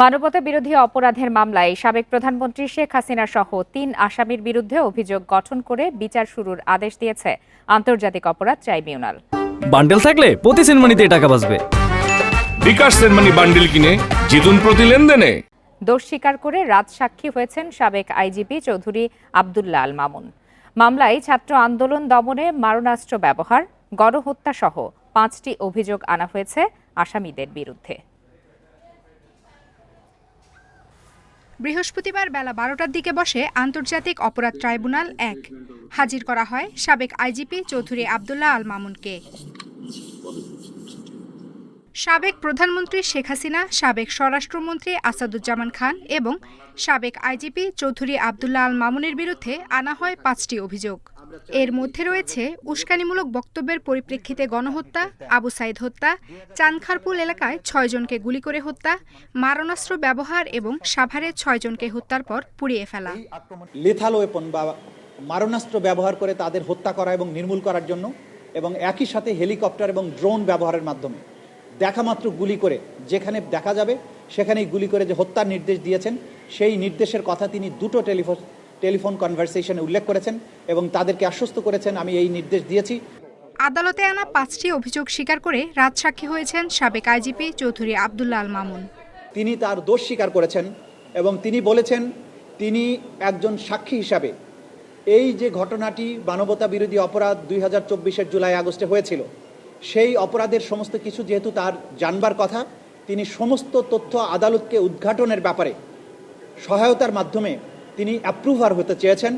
মানবতা বিরোধী অপরাধের মামলায় সাবেক প্রধানমন্ত্রী শেখ হাসিনা সহ তিন আসামির বিরুদ্ধে অভিযোগ গঠন করে বিচার শুরুর আদেশ দিয়েছে আন্তর্জাতিক অপরাধ ট্রাইব্যুনাল। বান্ডেল থাকলে প্রতি সিনেমানিতে টাকা বাঁচবে। বিকাশ সেনমানি বান্ডিল কিনে জিতুন প্রতি লেনদেনে। দোষ স্বীকার করে রাজসাক্ষী হয়েছেন সাবেক আইজিপি চৌধুরী আবদুল্লাহ আল মামুন। মামলায় ছাত্র আন্দোলন দমনে মারণাস্ত্র ব্যবহার গণহত্যা সহ পাঁচটি অভিযোগ আনা হয়েছে আসামিদের বিরুদ্ধে। বৃহস্পতিবার বেলা বারোটার দিকে বসে আন্তর্জাতিক অপরাধ ট্রাইব্যুনাল এক। হাজির করা হয় সাবেক আইজিপি চৌধুরী আবদুল্লাহ আল মামুনকে। সাবেক প্রধানমন্ত্রী শেখ হাসিনা, সাবেক স্বরাষ্ট্রমন্ত্রী আসাদুজ্জামান খান এবং সাবেক আইজিপি চৌধুরী আবদুল্লাহ আল মামুনের বিরুদ্ধে আনা হয় পাঁচটি অভিযোগ। এর মধ্যে রয়েছে উস্কানিমূলক বক্তব্যের পরিপ্রেক্ষিতে গণহত্যা, আবু সাইদ হত্যা, চানখারপুল এলাকায় ছয়জনকে গুলি করে হত্যা, মারণাস্ত্র ব্যবহার এবং সাভারে ছয়জনকে হত্যার পর পুড়িয়ে ফেলা। লেথাল ওয়েপন বা মারণাস্ত্র ব্যবহার করে তাদের হত্যা করা এবং নির্মূল করার জন্য এবং একই সাথে হেলিকপ্টার এবং ড্রোন ব্যবহারের মাধ্যমে। দেখা মাত্র গুলি করে যেখানে দেখা যাবে, সেখানেই গুলি করে যে হত্যার নির্দেশ দিয়েছেন, সেই নির্দেশের কথা তিনি দুটো টেলিফোন টেলিফোন কনভারসেশনে উল্লেখ করেছেন এবং তাদেরকে আশ্বস্ত করেছেন আমি এই নির্দেশ দিয়েছি। আদালতে আনা পাঁচটি অভিযোগ স্বীকার করে রাজসাক্ষী হয়েছেন সাবেক আইজিপি চৌধুরী আবদুল্লাহ আল মামুন। তিনি তার দোষ স্বীকার করেছেন এবং তিনি বলেছেন তিনি একজন সাক্ষী হিসাবে। এই যে ঘটনাটি মানবতা বিরোধী অপরাধ দুই হাজার চব্বিশের জুলাই আগস্টে হয়েছিল সেই অপরাধের সমস্ত কিছু যেহেতু তার জানবার কথা তিনি সমস্ত তথ্য আদালতকে উদ্ঘাটনের ব্যাপারে সহায়তার মাধ্যমে তিনি অ্যাপ্রুভার হতে চেয়েছেন।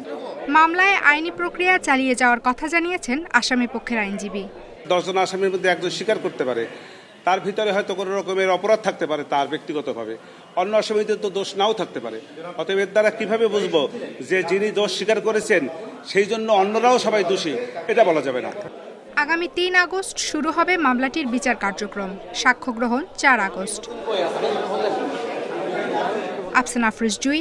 মামলায় আইনি প্রক্রিয়া চালিয়ে যাওয়ার কথা জানিয়েছেন আসামি পক্ষের আইনজীবী। দশজন আসামির মধ্যে একজন স্বীকার করতে পারে। তার ভিতরে হয়তো কোনো রকমের অপরাধ থাকতে পারে তার ব্যক্তিগতভাবে। অন্য আসামিদের তো দোষ নাও থাকতে পারে। অতএব এর দ্বারা কীভাবে বুঝব যে যিনি দোষ স্বীকার করেছেন সেই জন্য অন্যরাও সবাই দোষী এটা বলা যাবে না। আগামী তিন আগস্ট শুরু হবে মামলাটির বিচার কার্যক্রম। সাক্ষ্য গ্রহণ চার August. Afsan Afroz Jui